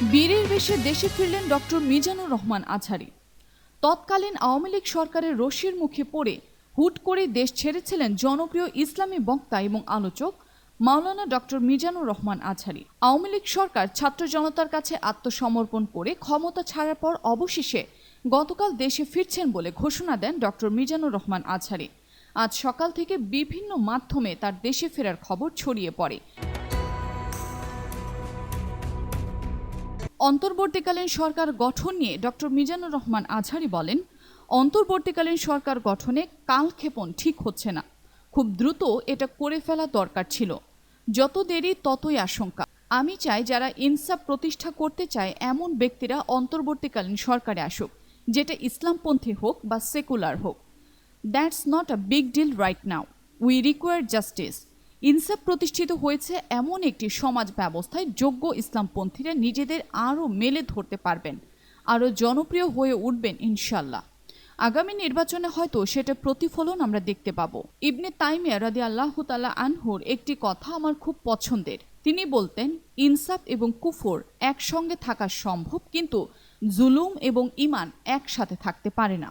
বীরের বেশে দেশে ফিরলেন ডক্টর মিজানুর রহমান আছারি তৎকালীন আওয়ামী লীগ সরকারের রশির মুখে পড়ে হুট করে দেশ ছেড়েছিলেন জনপ্রিয় ইসলামী বক্তা এবং আলোচক মাওলানা ডক্টর মিজানুর রহমান আছারি আওয়ামী লীগ সরকার ছাত্র জনতার কাছে আত্মসমর্পণ করে ক্ষমতা ছাড়ার পর অবশেষে গতকাল দেশে ফিরছেন বলে ঘোষণা দেন ডক্টর মিজানুর রহমান আছারি আজ সকাল থেকে বিভিন্ন মাধ্যমে তার দেশে ফেরার খবর ছড়িয়ে পড়ে। অন্তর্বর্তীকালীন সরকার গঠন নিয়ে ডক্টর মিজানুর রহমান আজহারি বলেন, অন্তর্বর্তীকালীন সরকার গঠনে কালক্ষেপণ ঠিক হচ্ছে না। খুব দ্রুত এটা করে ফেলা দরকার ছিল। যত দেরি, ততই আশঙ্কা। আমি চাই যারা ইনসাফ প্রতিষ্ঠা করতে চায়, এমন ব্যক্তিরা অন্তর্বর্তীকালীন সরকারে আসুক, যেটা ইসলামপন্থী হোক বা সেকুলার হোক। That's not a big deal right now we require justice ইনসাফ প্রতিষ্ঠিত হয়েছে এমন একটি সমাজ ব্যবস্থায় যোগ্য ইসলামপন্থীরা নিজেদের আরও মেলে ধরতে পারবেন, আরও জনপ্রিয় হয়ে উঠবেন ইনশাল্লাহ আগামী নির্বাচনে হয়তো সেটা প্রতিফলন আমরা দেখতে পাবো। ইবনে তাইমিয়া রাদি আল্লাহ তালা আনহুর একটি কথা আমার খুব পছন্দের। তিনি বলতেন, ইনসাফ এবং কুফর একসঙ্গে থাকা সম্ভব, কিন্তু জুলুম এবং ইমান একসাথে থাকতে পারে না।